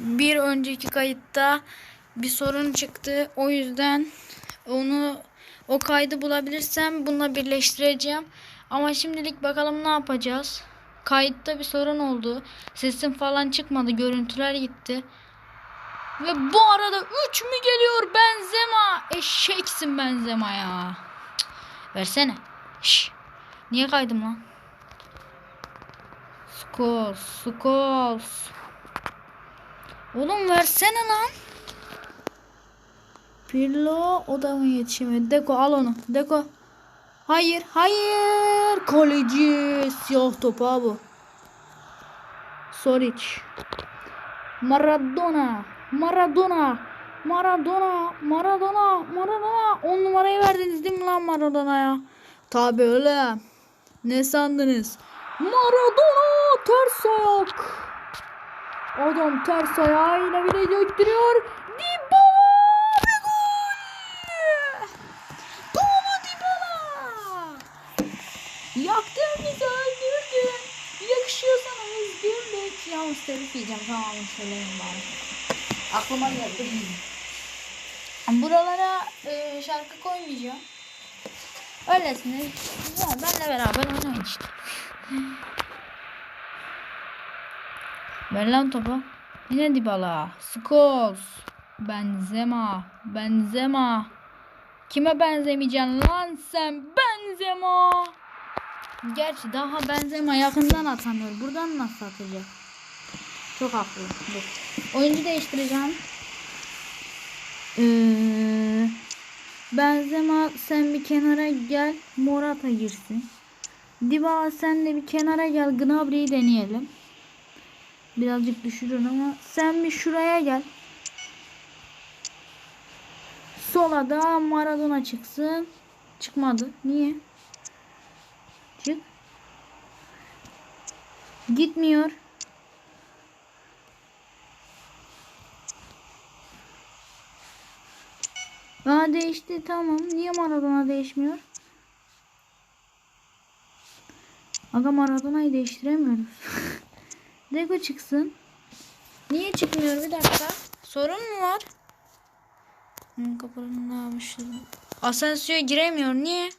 bir önceki kayıtta bir sorun çıktı. O yüzden onu o kaydı bulabilirsem bununla birleştireceğim. Ama şimdilik bakalım ne yapacağız. Kayıtta bir sorun oldu. Sesim falan çıkmadı. Görüntüler gitti. Ve bu arada 3 mü geliyor Benzema? Eşeksin Benzema ya. Versene. Şş. Niye kaydım lan? Scholes, Scholes. Oğlum versene lan. Pirlo o da mı yetişemedi? Deko al onu. Deko. Hayır, hayır. Kaleci siyah topu bu. Soric. Maradona. Maradona. Maradona. Maradona. Maradona. 10 numarayı verdiniz değil mi lan Maradona'ya? Tabi öyle. Ne sandınız? Maradona ters ayak. Adam ters ayağıyla bile döktürüyor. Dybala bir gol. Paulo Dybala. Yaktın bizi öldürdün. Yakışıyor sana özgürlük. Yalnız telif yiyeceğim tamam söyleyeyim bari. Aklıma geldi. Buralara e, şarkı koymayacağım. Öylesine benle beraber oynayın işte. Ver lan topu. Yine Dybala. Scholes. Benzema. Benzema. Kime benzemeyeceksin lan sen? Benzema. Gerçi daha Benzema yakından atamıyor. Buradan nasıl atacak? Çok haklı. Dur. Oyuncu değiştireceğim. Ee, Benzema sen bir kenara gel. Morata girsin. Dybala sen de bir kenara gel. Gnabry'i deneyelim. Birazcık düşürür ama sen bir şuraya gel. Sola da Maradona çıksın. Çıkmadı. Niye? Çık. Gitmiyor. Aa değişti tamam. Niye Maradona değişmiyor? Aga Maradona'yı değiştiremiyoruz. Dego çıksın. Niye çıkmıyor bir dakika? Sorun mu var? Hı, kapının ne yapmışlar? Asensio giremiyor. Niye?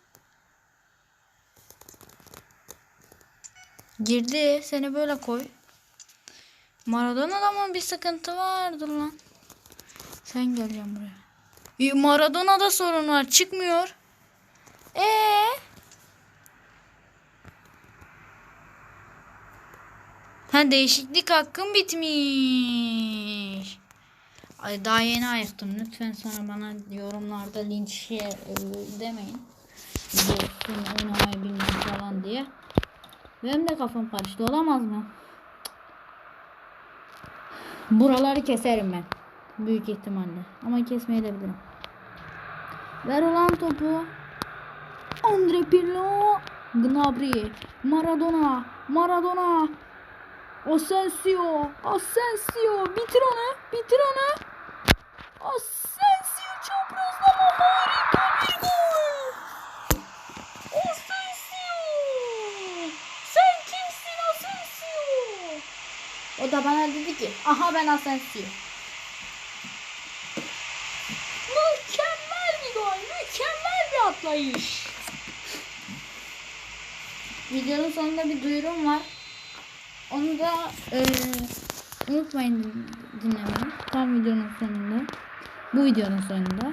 Girdi. Seni böyle koy. Maradona'da mı bir sıkıntı vardı lan? Sen geleceksin buraya. Maradona'da sorun var. Çıkmıyor. Ee? Ha değişiklik hakkım bitmiş. Ay daha yeni ayıktım. Lütfen sonra bana yorumlarda linç şey, e, demeyin. Biliyorsun oynamayı bilmiyorum falan diye. Benim de kafam karıştı olamaz mı? Buraları keserim ben. Büyük ihtimalle. Ama kesmeyebilirim. Ver ulan topu. Andre Pirlo. Gnabry. Maradona. Maradona. Asensio. Asensio. Bitir onu. Bitir onu. Asensio çaprazlama harika bir gol. Asensio. Sen kimsin Asensio? O da bana dedi ki aha ben Asensio. Mükemmel bir gol. Mükemmel bir atlayış. Videonun sonunda bir duyurum var. Onu da e, unutmayın din- dinlemeyi. Tam videonun sonunda. Bu videonun sonunda.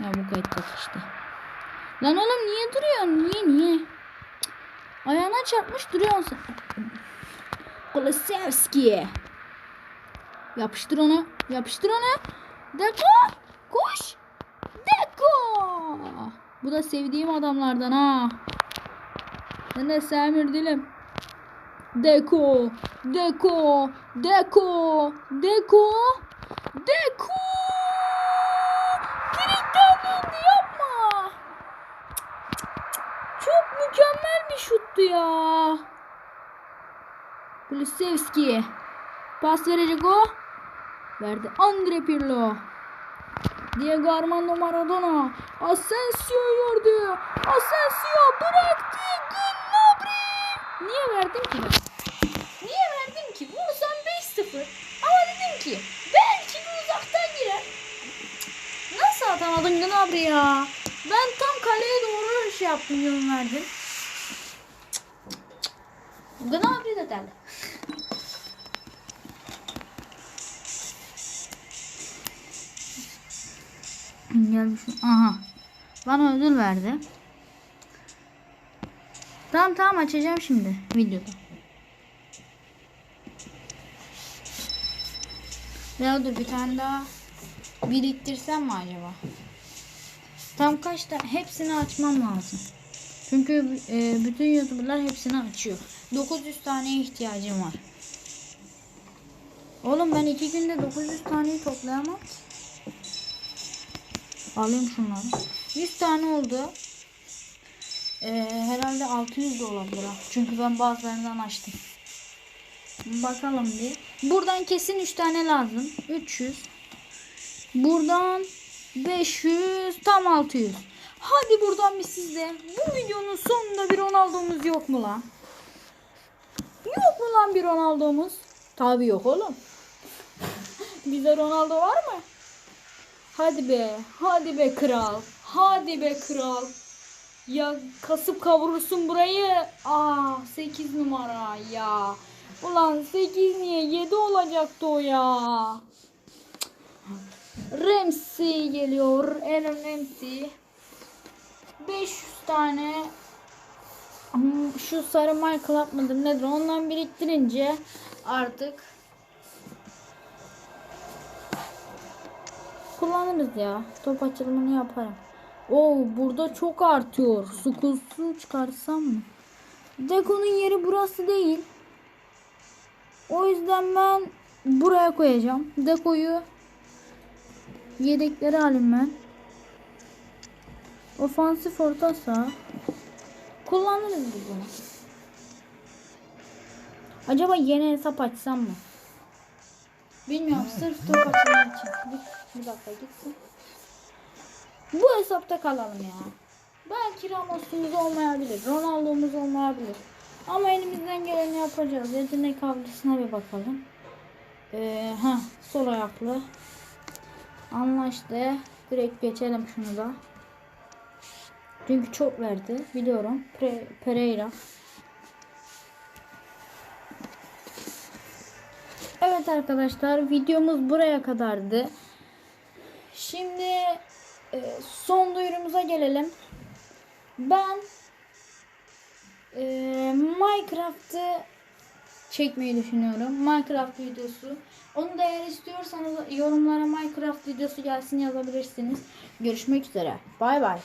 Ya bu kayıtta işte. Lan oğlum niye duruyorsun? Niye niye? Ayağına çarpmış duruyorsun sen. Kulusevski. Yapıştır onu. Yapıştır onu. Deko. Koş. Deko. Bu da sevdiğim adamlardan ha. Ben de Samir dilim. Deko. Deko. Deko. Deko. Deko. Döndü yapma. Çok mükemmel bir şuttu ya. Kulusevski. Pas verecek o. Verdi Andre Pirlo. Diego Armando Maradona. Asensio gördü. Asensio bıraktı. Gnabry. Niye verdim ki ben? Niye verdim ki? Vursam 5-0. Ama dedim ki. Belki de uzaktan girer. Nasıl atamadın Gnabry ya? Ben tam kaleye doğru şey yaptım yön verdim. Gnabry de derler. Gelmişim. Aha. Bana ödül verdi. Tamam tamam açacağım şimdi videoda. Ya dur bir tane daha biriktirsem mi acaba? Tam kaç tane hepsini açmam lazım. Çünkü e, bütün youtuberlar hepsini açıyor. 900 taneye ihtiyacım var. Oğlum ben iki günde 900 taneyi toplayamam. Alayım şunları. 100 tane oldu. Ee, herhalde 600 de olabilir. ha. Çünkü ben bazılarından açtım. Bakalım bir. Buradan kesin 3 tane lazım. 300. Buradan 500 tam 600. Hadi buradan bir sizde. Bu videonun sonunda bir Ronaldo'muz yok mu lan? Yok mu lan bir Ronaldo'muz? Tabii yok oğlum. Bize Ronaldo var mı? Hadi be. Hadi be kral. Hadi be kral. Ya kasıp kavurursun burayı. Aa 8 numara ya. Ulan 8 niye 7 olacaktı o ya. Ramsey geliyor. Aaron Ramsey. 500 tane Hmm, şu sarı Club mıdır nedir ondan biriktirince artık kullanırız ya. Top açılımını yaparım. Oo burada çok artıyor. Su çıkarsam mı? Deko'nun yeri burası değil. O yüzden ben buraya koyacağım. Dekoyu yedekleri alayım ben. Ofansif orta saha. Kullanırız bunu. Acaba yeni hesap açsam mı? Bilmiyorum sırf top açmak için. Bir, bir dakika gitsin. Bu hesapta kalalım ya. Belki Ramos'umuz olmayabilir. Ronaldo'muz olmayabilir. Ama elimizden geleni yapacağız. Yetenek avcısına bir bakalım. Ee, ha sol ayaklı. Anlaştı. Direkt geçelim şunu da. Çünkü çok verdi. Biliyorum. Pre Pereira. Evet arkadaşlar videomuz buraya kadardı. Şimdi e, son duyurumuza gelelim. Ben e, Minecraft'ı çekmeyi düşünüyorum. Minecraft videosu. Onu da eğer istiyorsanız yorumlara Minecraft videosu gelsin yazabilirsiniz. Görüşmek üzere. Bay bay.